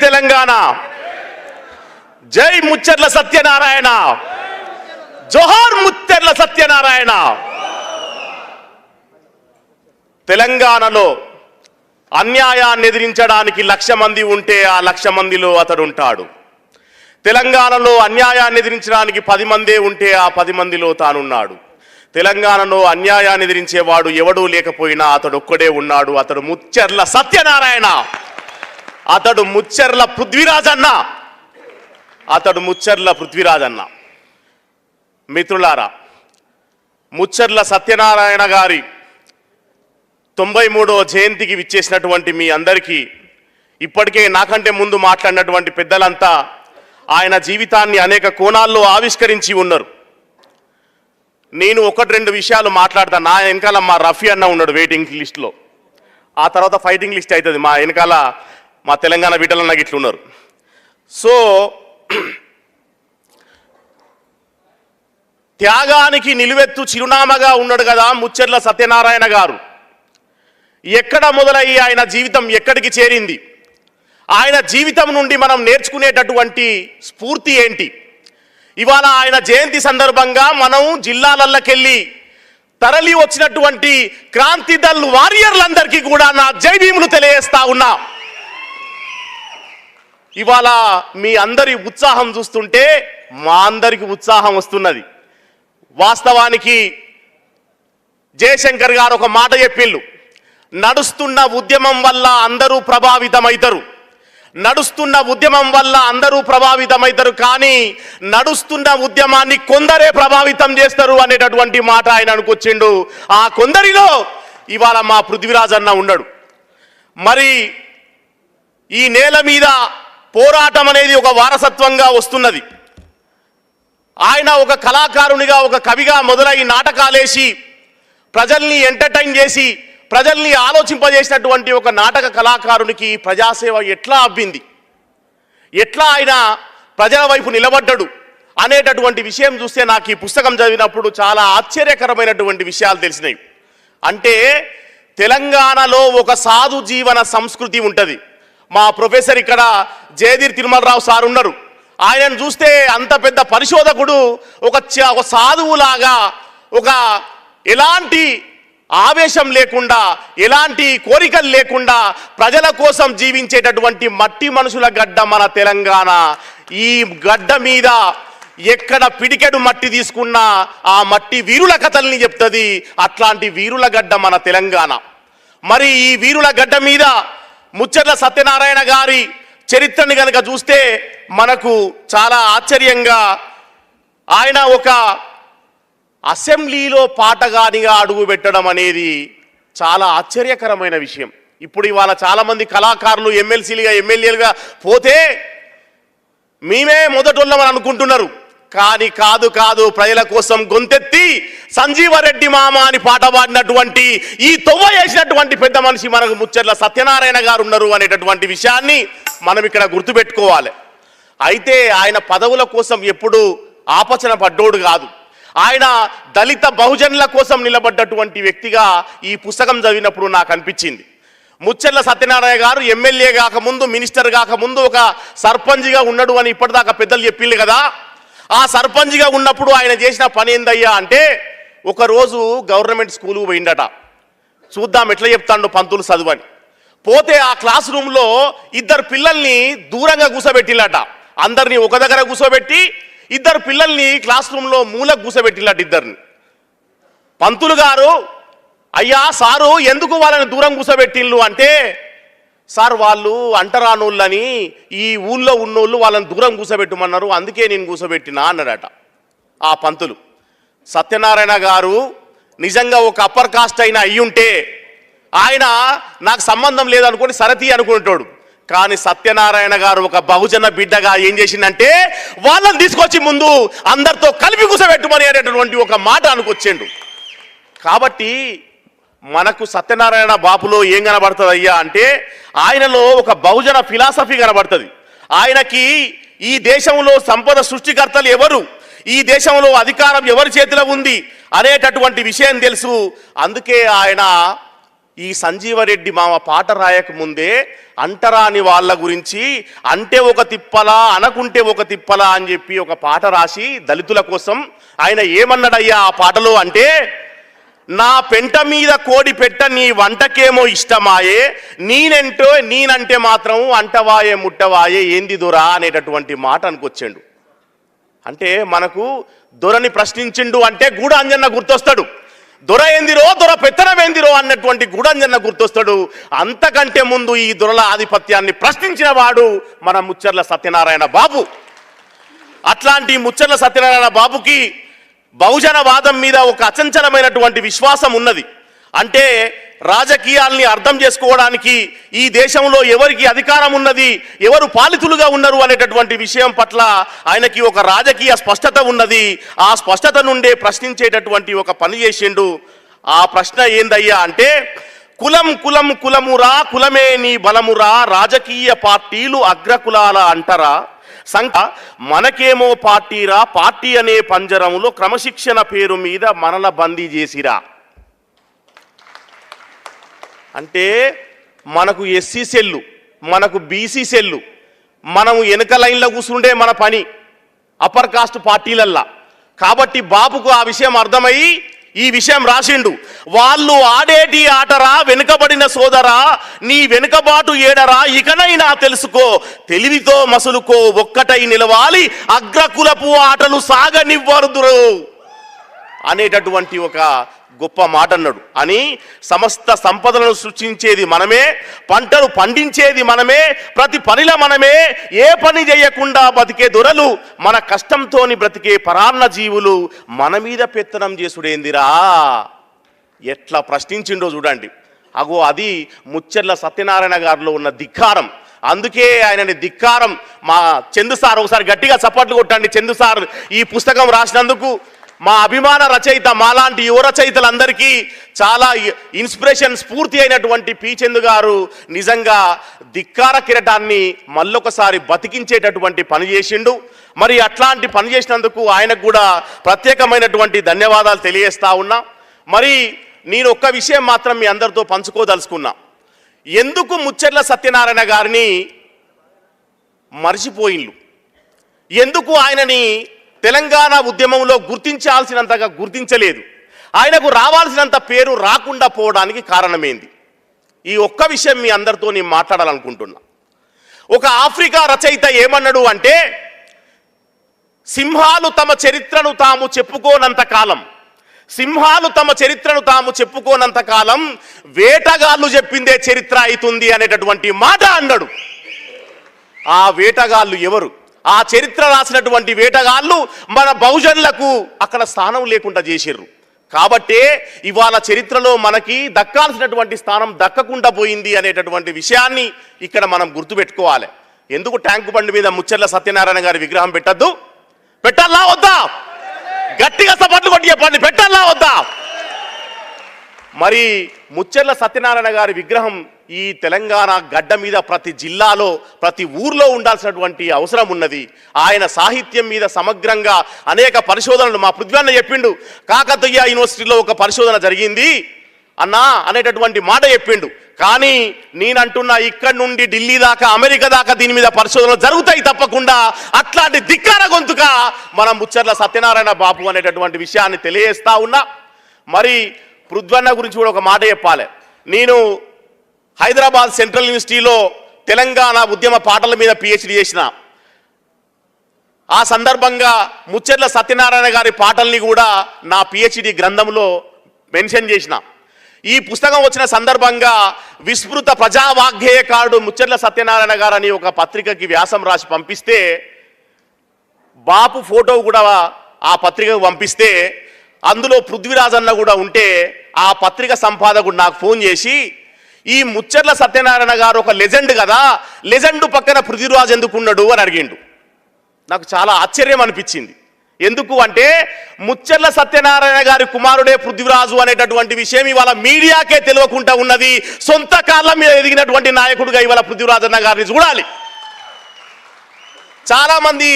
తెలంగాణ. జై ముచ్చర్ల సత్యనారాయణ. జోహార్ ముచ్చర్ల సత్యనారాయణ. తెలంగాణలో అన్యాయాన్ని ఎదిరించడానికి లక్ష మంది ఉంటే ఆ లక్ష మందిలో అతడు ఉంటాడు. తెలంగాణలో అన్యాయాన్ని ఎదిరించడానికి పది మందే ఉంటే ఆ పది మందిలో తానున్నాడు. తెలంగాణలో అన్యాయాన్ని ఎదిరించేవాడు ఎవడూ లేకపోయినా అతడు ఒక్కడే ఉన్నాడు. అతడు ముచ్చర్ల సత్యనారాయణ. అతడు ముచ్చర్ల అన్న అతడు ముచ్చర్ల అన్న మిత్రులారా ముచ్చర్ల సత్యనారాయణ గారి తొంభై మూడో జయంతికి విచ్చేసినటువంటి మీ అందరికీ ఇప్పటికే నాకంటే ముందు మాట్లాడినటువంటి పెద్దలంతా ఆయన జీవితాన్ని అనేక కోణాల్లో ఆవిష్కరించి ఉన్నారు. నేను ఒకటి రెండు విషయాలు మాట్లాడతా. నా వెనకాల మా రఫీ అన్న ఉన్నాడు వెయిటింగ్ లిస్ట్లో ఆ తర్వాత ఫైటింగ్ లిస్ట్ అవుతుంది. మా వెనకాల మా తెలంగాణ బిడ్డలు నాకు ఉన్నారు సో త్యాగానికి నిలువెత్తు చిరునామాగా ఉన్నాడు కదా ముచ్చెర్ల సత్యనారాయణ గారు. ఎక్కడ మొదలయ్యి ఆయన జీవితం ఎక్కడికి చేరింది? ఆయన జీవితం నుండి మనం నేర్చుకునేటటువంటి స్ఫూర్తి ఏంటి? ఇవాళ ఆయన జయంతి సందర్భంగా మనం జిల్లాలల్లకెళ్ళి తరలి వచ్చినటువంటి క్రాంతిదల్ వారియర్లందరికీ కూడా నా జై భీములు తెలియజేస్తా ఉన్నా. ఇవాళ మీ అందరి ఉత్సాహం చూస్తుంటే మా అందరికి ఉత్సాహం వస్తున్నది. వాస్తవానికి జయశంకర్ గారు ఒక మాట చెప్పిళ్ళు నడుస్తున్న ఉద్యమం వల్ల అందరూ ప్రభావితమవుతారు నడుస్తున్న ఉద్యమం వల్ల అందరూ ప్రభావితమవుతారు కానీ నడుస్తున్న ఉద్యమాన్ని కొందరే ప్రభావితం చేస్తారు అనేటటువంటి మాట ఆయన అనుకొచ్చిండు. ఆ కొందరిలో ఇవాళ మా పృథ్వీరాజ్ అన్న ఉన్నాడు. మరి ఈ నేల మీద పోరాటం అనేది ఒక వారసత్వంగా వస్తున్నది. ఆయన ఒక కళాకారునిగా ఒక కవిగా మొదలై నాటకాలేసి ప్రజల్ని ఎంటర్టైన్ చేసి ప్రజల్ని ఆలోచింపజేసినటువంటి ఒక నాటక కళాకారునికి ప్రజాసేవ ఎట్లా అబ్బింది? ఎట్లా ఆయన ప్రజల వైపు నిలబడ్డడు? అనేటటువంటి విషయం చూస్తే నాకు ఈ పుస్తకం చదివినప్పుడు చాలా ఆశ్చర్యకరమైనటువంటి విషయాలు తెలిసినాయి. అంటే తెలంగాణలో ఒక సాధు జీవన సంస్కృతి ఉంటుంది. మా ప్రొఫెసర్ ఇక్కడ జయదీర్ తిరుమలరావు సార్ ఉన్నారు. ఆయనను చూస్తే అంత పెద్ద పరిశోధకుడు ఒక చ- ఒక సాధువులాగా ఒక ఎలాంటి ఆవేశం లేకుండా ఎలాంటి కోరికలు లేకుండా ప్రజల కోసం జీవించేటటువంటి మట్టి మనుషుల గడ్డ మన తెలంగాణ. ఈ గడ్డ మీద ఎక్కడ పిడికెడు మట్టి తీసుకున్నా ఆ మట్టి వీరుల కథల్ని చెప్తుంది. అట్లాంటి వీరుల గడ్డ మన తెలంగాణ. మరి ఈ వీరుల గడ్డ మీద ముచ్చర్ల సత్యనారాయణ గారి చరిత్రని కనుక చూస్తే మనకు చాలా ఆశ్చర్యంగా ఆయన ఒక అసెంబ్లీలో పాటగానిగా అడుగు పెట్టడం అనేది చాలా ఆశ్చర్యకరమైన విషయం. ఇప్పుడు ఇవాళ చాలామంది కళాకారులు ఎమ్మెల్సీలుగా ఎమ్మెల్యేలుగా పోతే మేమే మొదటోళ్ళమని అనుకుంటున్నారు. కానీ కాదు కాదు ప్రజల కోసం గొంతెత్తి సంజీవరెడ్డి మామ అని పాట పాడినటువంటి ఈ తొవ్వ వేసినటువంటి పెద్ద మనిషి మనకు ముచ్చర్ల సత్యనారాయణ గారు ఉన్నారు అనేటటువంటి విషయాన్ని మనం ఇక్కడ గుర్తుపెట్టుకోవాలి. అయితే ఆయన పదవుల కోసం ఎప్పుడు ఆపచన పడ్డోడు కాదు. ఆయన దళిత బహుజనుల కోసం నిలబడ్డటువంటి వ్యక్తిగా ఈ పుస్తకం చదివినప్పుడు నాకు అనిపించింది. ముచ్చర్ల సత్యనారాయణ గారు ఎమ్మెల్యే కాకముందు మినిస్టర్ కాకముందు ఒక సర్పంచ్గా ఉన్నాడు అని ఇప్పటిదాకా పెద్దలు చెప్పింది కదా. ఆ సర్పంచ్గా ఉన్నప్పుడు ఆయన చేసిన పని ఏందయ్యా అంటే ఒకరోజు గవర్నమెంట్ స్కూల్కి పోయిండట. చూద్దాం ఎట్లా చెప్తాడు పంతులు చదువని. పోతే ఆ క్లాస్ రూమ్లో ఇద్దరు పిల్లల్ని దూరంగా కూసోబెట్టిల్లట అందరినీ ఒక దగ్గర కూసోబెట్టి ఇద్దరు పిల్లల్ని క్లాస్ రూమ్లో మూలకు కూసబెట్టిల్లట ఇద్దరిని. పంతులు గారు అయ్యా సారు ఎందుకు వాళ్ళని దూరం కూసోబెట్టిల్లు అంటే సార్ వాళ్ళు అంటరానోళ్ళని ఈ ఊళ్ళో ఉన్నోళ్ళు వాళ్ళని దూరం కూసబెట్టమన్నారు అందుకే నేను కూసబెట్టినా అన్నాడట ఆ పంతులు. సత్యనారాయణ గారు నిజంగా ఒక అప్పర్ కాస్ట్ అయినా అయ్యుంటే ఆయన నాకు సంబంధం లేదనుకోని సరతి అనుకుంటాడు. కానీ సత్యనారాయణ గారు ఒక బహుజన బిడ్డగా ఏం చేసిందంటే వాళ్ళని తీసుకొచ్చి ముందు అందరితో కలిపి కూసబెట్టుమని అనేటటువంటి ఒక మాట అనుకొచ్చిండు. కాబట్టి మనకు సత్యనారాయణ బాపులో ఏం కనబడుతుంది అయ్యా అంటే ఆయనలో ఒక బహుజన ఫిలాసఫీ కనబడుతుంది. ఆయనకి ఈ దేశంలో సంపద సృష్టికర్తలు ఎవరు? ఈ దేశంలో అధికారం ఎవరి చేతిలో ఉంది? అనేటటువంటి విషయం తెలుసు. అందుకే ఆయన ఈ సంజీవరెడ్డి మామ పాట రాయక ముందే అంటరాని వాళ్ళ గురించి అంటే ఒక తిప్పలా అనకుంటే ఒక తిప్పలా అని చెప్పి ఒక పాట రాసి దళితుల కోసం ఆయన ఏమన్నాడయ్యా ఆ పాటలో అంటే నా పెంట మీద కోడి పెట్ట నీ వంటకేమో ఇష్టమాయే నేనంటో నేనంటే మాత్రం అంటవాయే ముట్టవాయే ఏంది దొరా అనేటటువంటి మాట అనుకొచ్చాడు. అంటే మనకు దొరని ప్రశ్నించిండు అంటే గూడాంజన్న గుర్తొస్తాడు. దొర ఏందిరో దొర పెత్తనం ఏందిరో అన్నటువంటి గూడాంజన్న గుర్తొస్తాడు. అంతకంటే ముందు ఈ దొరల ఆధిపత్యాన్ని ప్రశ్నించిన వాడు మన ముచ్చర్ల సత్యనారాయణ బాబు. అట్లాంటి ముచ్చర్ల సత్యనారాయణ బాబుకి బహుజన వాదం మీద ఒక అచంచలమైనటువంటి విశ్వాసం ఉన్నది. అంటే రాజకీయాల్ని అర్థం చేసుకోవడానికి ఈ దేశంలో ఎవరికి అధికారం ఉన్నది ఎవరు పాలితులుగా ఉన్నారు అనేటటువంటి విషయం పట్ల ఆయనకి ఒక రాజకీయ స్పష్టత ఉన్నది. ఆ స్పష్టత నుండే ప్రశ్నించేటటువంటి ఒక పని చేసిండు. ఆ ప్రశ్న ఏందయ్యా అంటే కులం కులం కులమురా కులమే నీ బలమురా రాజకీయ పార్టీలు అగ్రకులాల అంటరా? సంఖ మనకేమో పార్టీరా పార్టీ అనే పంజరంలో క్రమశిక్షణ పేరు మీద మనల బందీ చేసిరా. అంటే మనకు ఎస్సీ సెల్లు మనకు బీసీ సెల్లు మనము వెనుక లైన్లో కూర్చుండే మన పని అప్పర్ కాస్ట్ పార్టీలల్లా. కాబట్టి బాబుకు ఆ విషయం అర్థమయ్యి ఈ విషయం రాసిండు. వాళ్ళు ఆడేటి ఆటరా వెనుకబడిన సోదరా నీ వెనుకబాటు ఏడరా ఇకనైనా తెలుసుకో. తెలివితో మసులుకో ఒక్కటై నిలవాలి అగ్రకులపు ఆటలు సాగనివ్వరుదురు అనేటటువంటి ఒక గొప్ప మాట అన్నాడు అని సమస్త సంపదలను సృష్టించేది మనమే పంటలు పండించేది మనమే ప్రతి పనిలో మనమే ఏ పని చేయకుండా బతికే దొరలు మన కష్టంతోని బ్రతికే పరాన్న జీవులు మన మీద పెత్తనం చేసుడేందిరా? ఎట్లా ప్రశ్నించిండో చూడండి. అగో అది ముచ్చర్ల సత్యనారాయణ గారిలో ఉన్న ధిక్కారం. అందుకే ఆయనని ధిక్కారం మా చందు సార్ ఒకసారి గట్టిగా చప్పట్లు కొట్టండి చందు సార్ ఈ పుస్తకం రాసినందుకు. మా అభిమాన రచయిత మాలాంటి యువ రచయితలందరికీ చాలా ఇన్స్పిరేషన్ స్ఫూర్తి అయినటువంటి పీచెందు గారు నిజంగా ధిక్కార కిరటాన్ని మళ్ళొకసారి బతికించేటటువంటి పని చేసిండు. మరి అట్లాంటి పని చేసినందుకు ఆయనకు కూడా ప్రత్యేకమైనటువంటి ధన్యవాదాలు తెలియజేస్తా ఉన్నా. మరి నేను ఒక్క విషయం మాత్రం మీ అందరితో పంచుకోదలుచుకున్నా. ఎందుకు ముచ్చెర్ల సత్యనారాయణ గారిని మర్చిపోయిన్లు ఎందుకు ఆయనని తెలంగాణ ఉద్యమంలో గుర్తించాల్సినంతగా గుర్తించలేదు. ఆయనకు రావాల్సినంత పేరు రాకుండా పోవడానికి కారణమేంది? ఈ ఒక్క విషయం మీ అందరితో నేను మాట్లాడాలనుకుంటున్నా. ఒక ఆఫ్రికా రచయిత ఏమన్నాడు అంటే సింహాలు తమ చరిత్రను తాము చెప్పుకోనంత కాలం సింహాలు తమ చరిత్రను తాము చెప్పుకోనంత కాలం వేటగాళ్ళు చెప్పిందే చరిత్ర అవుతుంది అనేటటువంటి మాట అన్నాడు. ఆ వేటగాళ్ళు ఎవరు? ఆ చరిత్ర రాసినటువంటి వేటగాళ్ళు మన బహుజనులకు అక్కడ స్థానం లేకుండా చేసిర్రు. కాబట్టే ఇవాళ చరిత్రలో మనకి దక్కాల్సినటువంటి స్థానం దక్కకుండా పోయింది అనేటటువంటి విషయాన్ని ఇక్కడ మనం గుర్తుపెట్టుకోవాలి. ఎందుకు ట్యాంకు బండి మీద ముచ్చర్ల సత్యనారాయణ గారి విగ్రహం పెట్టద్దు? పెట్టాలా వద్దా? గట్టిగా సపట్లు కొట్టి చెప్పండి పెట్టాలా వద్దా? మరి ముచ్చర్ల సత్యనారాయణ గారి విగ్రహం ఈ తెలంగాణ గడ్డ మీద ప్రతి జిల్లాలో ప్రతి ఊర్లో ఉండాల్సినటువంటి అవసరం ఉన్నది. ఆయన సాహిత్యం మీద సమగ్రంగా అనేక పరిశోధనలు మా పృథ్వన్న చెప్పిండు. కాకతీయ యూనివర్సిటీలో ఒక పరిశోధన జరిగింది. అన్నా అనేటటువంటి మాట చెప్పిండు. కానీ నేనంటున్నా ఇక్కడ నుండి ఢిల్లీ దాకా అమెరికా దాకా దీని మీద పరిశోధనలు జరుగుతాయి తప్పకుండా. అట్లాంటి ధిక్కార గొంతుక మనం ముచ్చర్ల సత్యనారాయణ బాబు అనేటటువంటి విషయాన్ని తెలియజేస్తా ఉన్నా. మరి పృథ్వన్న గురించి కూడా ఒక మాట చెప్పాలి. నేను హైదరాబాద్ సెంట్రల్ యూనివర్సిటీలో తెలంగాణ ఉద్యమ పాటల మీద పిహెచ్డి చేసిన ఆ సందర్భంగా ముచ్చెర్ల సత్యనారాయణ గారి పాటల్ని కూడా నా పిహెచ్డి గ్రంథంలో మెన్షన్ చేసిన. ఈ పుస్తకం వచ్చిన సందర్భంగా విస్మృత ప్రజావాగ్గేయకారుడు ముచ్చెర్ల సత్యనారాయణ గారు అని ఒక పత్రికకి వ్యాసం రాసి పంపిస్తే బాపు ఫోటో కూడా ఆ పత్రికకు పంపిస్తే అందులో పృథ్వీరాజ్ అన్న కూడా ఉంటే ఆ పత్రిక సంపాదకుడు నాకు ఫోన్ చేసి ఈ ముచ్చర్ల సత్యనారాయణ గారు ఒక లెజెండ్ కదా లెజెండ్ పక్కన పృథ్వీరాజ్ ఎందుకు ఉన్నాడు అని అడిగిండు. నాకు చాలా ఆశ్చర్యం అనిపించింది. ఎందుకు అంటే ముచ్చర్ల సత్యనారాయణ గారి కుమారుడే పృథ్వీరాజు అనేటటువంటి విషయం ఇవాళ మీడియాకే తెలియకుండా ఉన్నది. సొంత కాళ్ళ మీద ఎదిగినటువంటి నాయకుడుగా ఇవాళ పృథ్వీరాజన్న గారిని చూడాలి. చాలామంది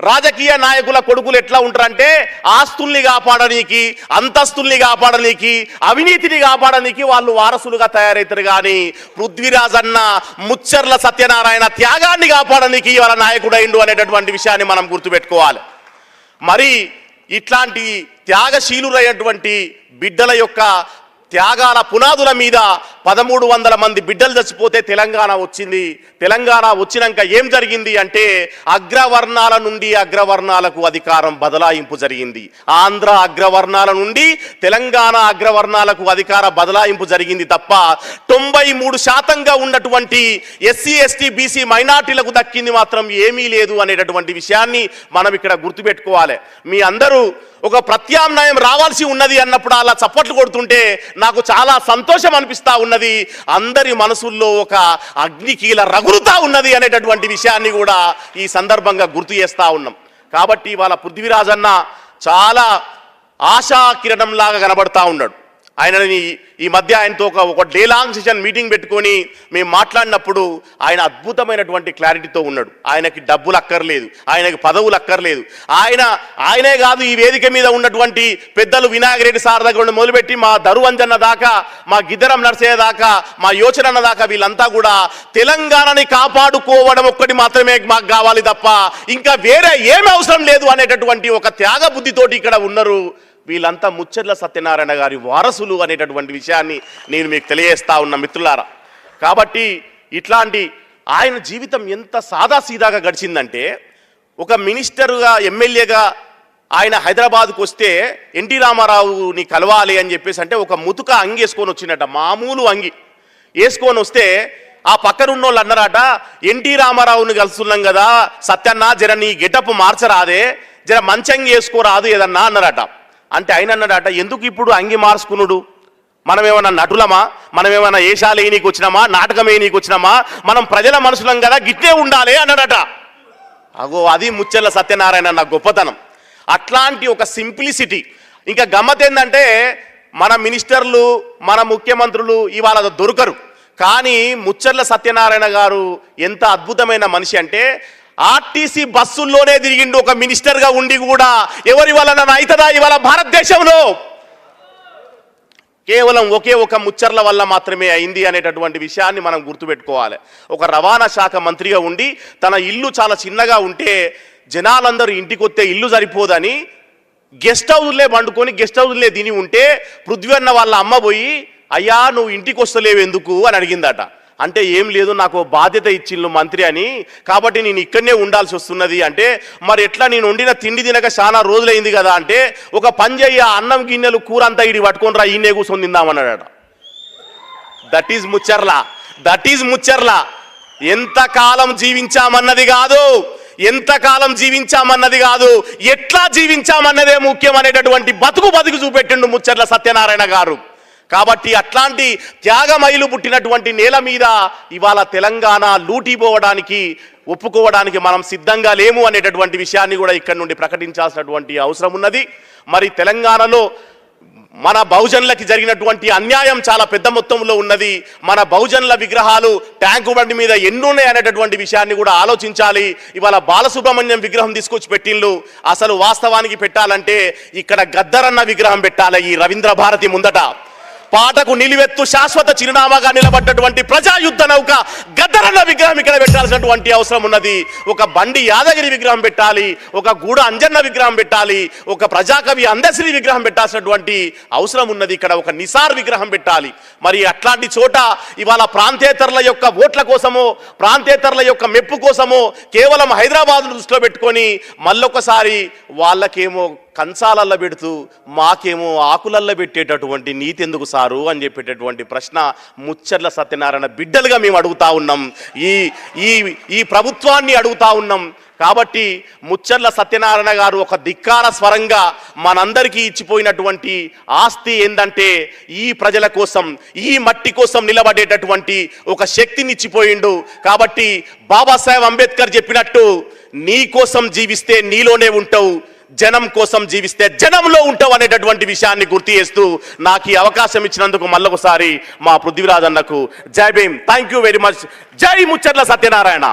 రాజకీయ నాయకుల కొడుకులు ఎట్లా ఉంటారంటే ఆస్తుల్ని కాపాడనీకి అంతస్తుల్ని కాపాడనీకి అవినీతిని కాపాడనీకి వాళ్ళు వారసులుగా తయారవుతారు కానీ పృథ్వీరాజ్ అన్న ముచ్చర్ల సత్యనారాయణ త్యాగాన్ని కాపాడనీకి వాళ్ళ నాయకుడైండు అనేటటువంటి విషయాన్ని మనం గుర్తుపెట్టుకోవాలి. మరి ఇట్లాంటి త్యాగశీలురైనటువంటి బిడ్డల యొక్క త్యాగాల పునాదుల మీద పదమూడు వందల మంది బిడ్డలు చచ్చిపోతే తెలంగాణ వచ్చింది. తెలంగాణ వచ్చినాక ఏం జరిగింది అంటే అగ్రవర్ణాల నుండి అగ్రవర్ణాలకు అధికారం బదలాయింపు జరిగింది. ఆంధ్ర అగ్రవర్ణాల నుండి తెలంగాణ అగ్రవర్ణాలకు అధికార బదలాయింపు జరిగింది తప్ప తొంభై మూడు శాతంగా ఉన్నటువంటి ఎస్సీ ఎస్టీ బీసీ మైనార్టీలకు దక్కింది మాత్రం ఏమీ లేదు అనేటటువంటి విషయాన్ని మనం ఇక్కడ గుర్తుపెట్టుకోవాలి. మీ అందరూ ఒక ప్రత్యామ్నాయం రావాల్సి ఉన్నది అన్నప్పుడు అలా చప్పట్లు కొడుతుంటే నాకు చాలా సంతోషం అనిపిస్తూ ఉన్నది. అందరి మనసుల్లో ఒక అగ్నికీల రగులుతా ఉన్నది అనేటటువంటి విషయాన్ని కూడా ఈ సందర్భంగా గుర్తు చేస్తా ఉన్నాం. కాబట్టి వాళ్ళ పృథ్వీరాజన్న చాలా ఆశా కిరణం లాగా కనబడతా ఉన్నాడు. ఆయనని ఈ మధ్య ఆయనతో ఒక ఒక డే లాంగ్ సెషన్ మీటింగ్ పెట్టుకొని మేము మాట్లాడినప్పుడు ఆయన అద్భుతమైనటువంటి క్లారిటీతో ఉన్నాడు. ఆయనకి డబ్బులు అక్కర్లేదు. ఆయనకి పదవులు అక్కర్లేదు. ఆయన ఆయనే కాదు ఈ వేదిక మీద ఉన్నటువంటి పెద్దలు వినాయక రెడ్డి సార్ దగ్గర నుండి మొదలుపెట్టి మా దరువంజన్న దాకా మా గిద్దరం నర్సయ్య దాకా మా యోచనన్న దాకా వీళ్ళంతా కూడా తెలంగాణని కాపాడుకోవడం ఒక్కటి మాత్రమే మాకు కావాలి తప్ప ఇంకా వేరే ఏమి అవసరం లేదు అనేటటువంటి ఒక త్యాగ బుద్ధితోటి ఇక్కడ ఉన్నారు వీళ్ళంతా ముచ్చర్ల సత్యనారాయణ గారి వారసులు అనేటటువంటి విషయాన్ని నేను మీకు తెలియజేస్తా ఉన్న మిత్రులారా. కాబట్టి ఇట్లాంటి ఆయన జీవితం ఎంత సాదాసీదాగా గడిచిందంటే ఒక మినిస్టర్గా ఎమ్మెల్యేగా ఆయన హైదరాబాద్కు వస్తే ఎన్టీ రామారావుని కలవాలి అని చెప్పేసి అంటే ఒక ముతుక అంగి వేసుకొని వచ్చిందట మామూలు అంగి. వేసుకొని వస్తే ఆ పక్కనున్న వాళ్ళు అన్నారట ఎన్టీ రామారావుని కలుస్తున్నాం కదా సత్యన్న జర నీ గెటప్ మార్చరాదే జర మంచంగి వేసుకోరాదు ఏదన్నా అన్నారట. అంటే ఆయన అన్నాడట ఎందుకు ఇప్పుడు అంగి మార్చుకునుడు మనం నటులమా? మనం ఏమన్నా ఏషాలు నీకు వచ్చినామా? నాటకమే నీకు వచ్చినామా? మనం ప్రజల మనుషులం కదా గిట్టే ఉండాలి అన్నాడట. అగో అది ముచ్చెల్ల సత్యనారాయణ అన్న గొప్పతనం. అట్లాంటి ఒక సింప్లిసిటీ. ఇంకా గమ్మత్ ఏంటంటే మన మినిస్టర్లు మన ముఖ్యమంత్రులు ఇవాళ దొరకరు. కానీ ముచ్చర్ల సత్యనారాయణ గారు ఎంత అద్భుతమైన మనిషి అంటే ఆర్టీసీ బస్సుల్లోనే తిరిగిండు ఒక మినిస్టర్గా ఉండి కూడా ఎవరి వలన అవుతుందా ఇవాళ భారతదేశంలో? కేవలం ఒకే ఒక ముచ్చర్ల వల్ల మాత్రమే అయింది అనేటటువంటి విషయాన్ని మనం గుర్తుపెట్టుకోవాలి. ఒక రవాణా శాఖ మంత్రిగా ఉండి తన ఇల్లు చాలా చిన్నగా ఉంటే జనాలందరూ ఇంటికి వస్తే ఇల్లు సరిపోదని గెస్ట్ హౌస్లే పండుకొని గెస్ట్ హౌస్లే తిని ఉంటే పృథ్వీ అన్న వాళ్ళ అమ్మ పోయి అయ్యా నువ్వు ఇంటికి వస్తలేవు ఎందుకు? అని అడిగిందట. అంటే ఏం లేదు నాకు బాధ్యత ఇచ్చిండు మంత్రి అని. కాబట్టి నేను ఇక్కడనే ఉండాల్సి వస్తున్నది అంటే మరి ఎట్లా నేను వండిన తిండి తినక చాలా రోజులైంది కదా అంటే ఒక పని చెయ్యి అన్నం గిన్నెలు కూర అంతా ఇడి పట్టుకొని రా ఈయనే కూర్చొని తిందామన్నాడట. That is Mucharla. That is Mucharla. ఎంత కాలం జీవించామన్నది కాదు. ఎంత కాలం జీవించామన్నది కాదు. ఎట్లా జీవించామన్నదే ముఖ్యం అనేటటువంటి బతుకు బతుకు చూపెట్టిండు ముచ్చర్ల సత్యనారాయణ గారు. కాబట్టి అట్లాంటి త్యాగమయులు పుట్టినటువంటి నేల మీద ఇవాళ తెలంగాణ లూటిపోవడానికి ఒప్పుకోవడానికి మనం సిద్ధంగా లేము అనేటటువంటి విషయాన్ని కూడా ఇక్కడ నుండి ప్రకటించాల్సినటువంటి అవసరం ఉన్నది. మరి తెలంగాణలో మన బహుజనులకి జరిగినటువంటి అన్యాయం చాలా పెద్ద మొత్తంలో ఉన్నది. మన బహుజనుల విగ్రహాలు ట్యాంకు బండి మీద ఎన్నున్నాయి అనేటటువంటి విషయాన్ని కూడా ఆలోచించాలి. ఇవాళ బాలసుబ్రహ్మణ్యం విగ్రహం తీసుకొచ్చి పెట్టిండ్లు అసలు వాస్తవానికి పెట్టాలంటే ఇక్కడ గద్దరన్న విగ్రహం పెట్టాలి ఈ రవీంద్ర భారతి ముందట. పాటకు నిలువెత్తు శాశ్వత చిరునామాగా నిలబడ్డటువంటి ప్రజాయుద్ధ నౌక గద్దరన్న విగ్రహం ఇక్కడ పెట్టాల్సినటువంటి అవసరం ఉన్నది. ఒక బండి యాదగిరి విగ్రహం పెట్టాలి ఒక గూడ అంజన్న విగ్రహం పెట్టాలి ఒక ప్రజాకవి అందశ్రీ విగ్రహం పెట్టాల్సినటువంటి అవసరం ఉన్నది. ఇక్కడ ఒక నిసార్ విగ్రహం పెట్టాలి. మరి అట్లాంటి చోట ఇవాళ ప్రాంతేతరుల యొక్క ఓట్ల కోసమో ప్రాంతేతరుల యొక్క మెప్పు కోసమో కేవలం హైదరాబాద్ను దృష్టిలో పెట్టుకొని మళ్ళొకసారి వాళ్ళకేమో కంచాలల్లో పెడుతూ మాకేమో ఆకులల్లో పెట్టేటటువంటి నీతి ఎందుకు సారు అని చెప్పేటటువంటి ప్రశ్న ముచ్చర్ల సత్యనారాయణ బిడ్డలుగా మేము అడుగుతా ఉన్నాం. ఈ ఈ ఈ ప్రభుత్వాన్ని అడుగుతా ఉన్నాం. కాబట్టి ముచ్చర్ల సత్యనారాయణ గారు ఒక ధిక్కార స్వరంగా మనందరికీ ఇచ్చిపోయినటువంటి ఆస్తి ఏంటంటే ఈ ప్రజల కోసం ఈ మట్టి కోసం నిలబడేటటువంటి ఒక శక్తిని ఇచ్చిపోయిండు. కాబట్టి బాబాసాహెబ్ అంబేద్కర్ చెప్పినట్టు నీ కోసం జీవిస్తే నీలోనే ఉంటావు జనం కోసం జీవిస్తే జనంలో ఉంటావు అనేటటువంటి విషయాన్ని గుర్తు చేస్తూ నాకు ఈ అవకాశం ఇచ్చినందుకు మళ్ళొకసారి మా పృథ్వీరాజ్ అన్నకు Jai Bhim. Thank you very much Jai Mucharla Satyanarayana.